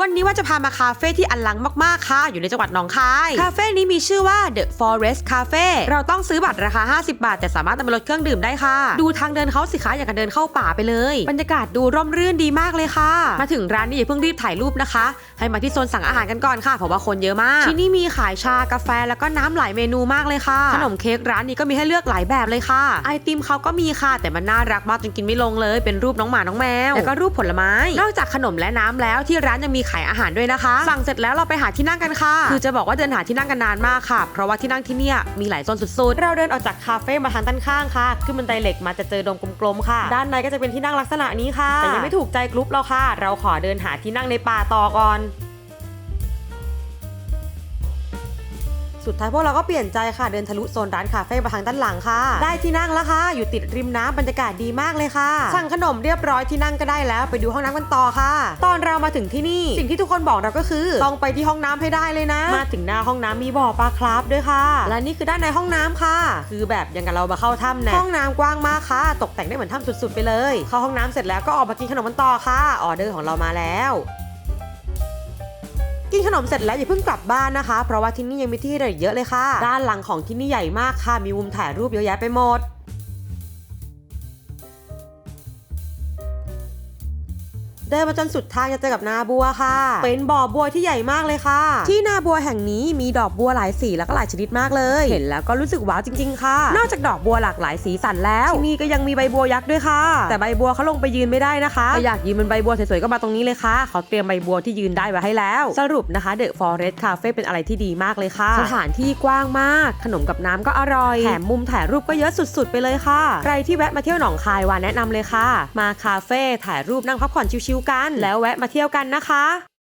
วันนี้ว่าจะพามาคาเฟ่ที่อันลังมากๆค่ะ อยู่ในจังหวัดหนองคาย คาเฟ่นี้มีชื่อว่า The Forest Cafe เราต้องซื้อบัตรราคา 50 บาท แต่สามารถนำไปลดเครื่องดื่มได้ค่ะ ดูทางเดินเขาสิคะอย่างกับเดินเข้าป่าไปเลย บรรยากาศดูร่มรื่นดีมากเลยค่ะ มาถึงร้านนี้อย่าเพิ่งรีบถ่ายรูปนะคะ ให้มาที่โซนสั่งอาหารกันก่อนค่ะเพราะว่าคนเยอะมาก ที่นี่มีขายชากาแฟแล้วก็น้ำหลายเมนูมากเลยค่ะ ขนมเค้กร้านนี้ก็มีให้เลือกหลายแบบเลยค่ะ ไอติมเขาก็มีค่ะแต่มันน่ารักมากจนกินไม่ลงเลย เป็นรูปน้องหมาน้องแมวแล้วก็รูปผลไม้ นอกจากขนมและน้ำแล้วที่ร้านยังมีขายอาหารด้วยนะคะ สั่งเสร็จแล้วเราไปหาที่นั่งกันค่ะ คือจะบอกว่าเดินหาที่นั่งกันนานมากค่ะ เพราะว่าที่นั่งที่เนี่ยมีหลายโซนสุดๆ เราเดินออกจากคาเฟ่มาทางด้านข้างค่ะ ขึ้นบันไดเหล็กมาจะเจอโดมกลมๆค่ะ ด้านในก็จะเป็นที่นั่งลักษณะนี้ค่ะ แต่ยังไม่ถูกใจกรุ๊ปเราค่ะ เราขอเดินหาที่นั่งในป่าต่อก่อน สุดท้ายพวกเราก็เปลี่ยนใจค่ะเดินทะลุโซนร้านคาเฟ่มาทางด้านหลังค่ะ ได้ที่นั่งแล้วค่ะ อยู่ติดริมน้ำบรรยากาศดีมากเลยค่ะ สั่งขนมเรียบร้อยที่นั่งก็ได้แล้ว ไปดูห้องน้ำกันต่อค่ะ ตอนเรามาถึงที่นี่ สิ่งที่ทุกคนบอกเราก็คือต้องไปที่ห้องน้ำให้ได้เลยนะ มาถึงหน้าห้องน้ำมีบ่อปลาคราฟด้วยค่ะ และนี่คือด้านในห้องน้ำค่ะ คือแบบอยังกับเรามาเข้าถ้ำแน่ห้องน้ำกว้างมากค่ะ ตกแต่งได้เหมือนถ้ำสุดๆ ไปเลย เข้าห้องน้ำเสร็จแล้วก็ออกมากินขนมกันต่อค่ะ ออเดอร์ของเรามาแล้ว นขนมเสร็จแล้วอย่าเพิ่งกลับบ้านนะคะ เพราะว่าที่นี่ยังมีที่ให้เดินอีกเยอะเลยค่ะ ด้านหลังของที่นี่ใหญ่มากค่ะ มีมุมถ่ายรูปเยอะแยะไปหมด เดินมาจนสุดทางจะเจอกับนาบัวค่ะ เป็นบ่อบัวที่ใหญ่มากเลยค่ะ ที่นาบัวแห่งนี้มีดอกบัวหลายสีแล้วก็หลายชนิดมากเลย เห็นแล้วก็รู้สึกว้าวจริง ๆ ค่ะ นอกจากดอกบัวหลากหลายสีสันแล้วที่นี่ก็ยังมีใบบัวยักษ์ด้วยค่ะ แต่ใบบัวเขาลงไปยืนไม่ได้นะคะถ้าอยากยืนบนใบบัวสวยๆก็มาตรงนี้เลยค่ะ เขาเตรียมใบบัวที่ยืนได้ไว้ให้แล้ว สรุปนะคะเดอะฟอเรสต์คาเฟ่เป็นอะไรที่ดีมากเลยค่ะ สถานที่กว้างมาก ขนมกับน้ำก็อร่อยแถมมุมถ่ายรูปก็เยอะสุดๆ ไปเลยค่ะ ใครที่แวะมาเที่ยวหนองคายวานแนะนำเลยค่ะ มาคาเฟ่ถ่ายรูปนั่งพักผ่อนชิวๆกันแล้วแวะมาเที่ยวกันนะคะ